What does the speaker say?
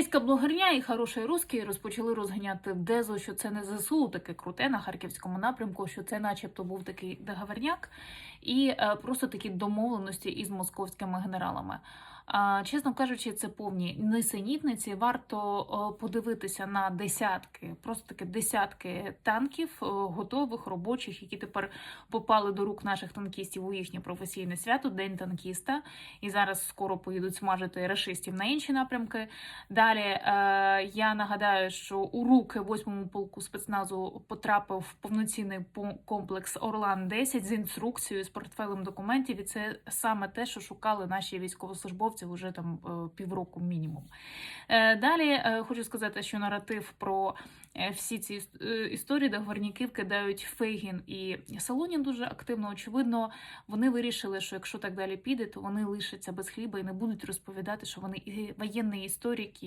Російська блогерня і хороший русський розпочали розганяти дезу, що це не ЗСУ таке круте на харківському напрямку, що це, начебто, був такий договорняк, і е, просто такі домовленості із московськими генералами. А, чесно кажучи, це повні несенітниці. Варто е, подивитися на десятки, просто таки десятки танків, е, готових робочих, які тепер попали до рук наших танкістів у їхнє професійне свято, День танкіста. І зараз скоро поїдуть смажити рашистів на інші напрямки. Далі е, я нагадаю, що у руки 8-му полку спецназу потрапив повноцінний комплекс Орлан 10 з інструкцією з портфелем документів. І це саме те, що шукали наші військовослужбовці вже там е, півроку мінімум. Е, далі е, хочу сказати, що наратив про е, всі ці е, історії договорняків кидають Фейгін і Салонін дуже активно. Очевидно, вони вирішили, що якщо так далі піде, то вони лишаться без хліба і не будуть розповідати, що вони і воєнні історики,